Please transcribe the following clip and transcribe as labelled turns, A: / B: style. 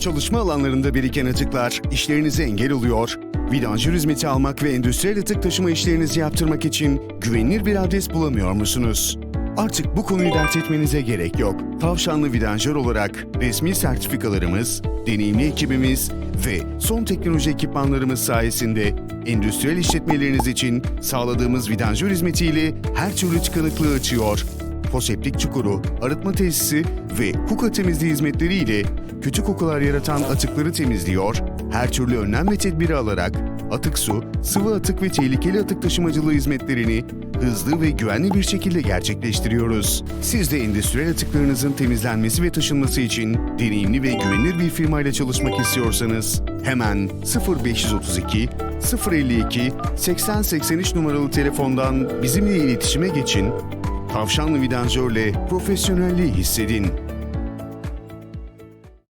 A: Çalışma alanlarında biriken atıklar işlerinize engel oluyor. Vidanjör hizmeti almak ve endüstriyel atık taşıma işlerinizi yaptırmak için güvenilir bir adres bulamıyor musunuz? Artık bu konuyu dert etmenize gerek yok. Tavşanlı Vidanjör olarak resmi sertifikalarımız, deneyimli ekibimiz ve son teknoloji ekipmanlarımız sayesinde endüstriyel işletmeleriniz için sağladığımız vidanjör hizmetiyle her türlü tıkanıklığı açıyor. Foseptik çukuru, arıtma tesisi ve huka temizliği hizmetleriyle kötü kokular yaratan atıkları temizliyor, her türlü önlem ve tedbiri alarak atık su, sıvı atık ve tehlikeli atık taşımacılığı hizmetlerini hızlı ve güvenli bir şekilde gerçekleştiriyoruz. Siz de endüstriyel atıklarınızın temizlenmesi ve taşınması için deneyimli ve güvenilir bir firmayla çalışmak istiyorsanız hemen 0532 052 8083 numaralı telefondan bizimle iletişime geçin. Tavşanlı Vidanjör'le profesyonelliği hissedin.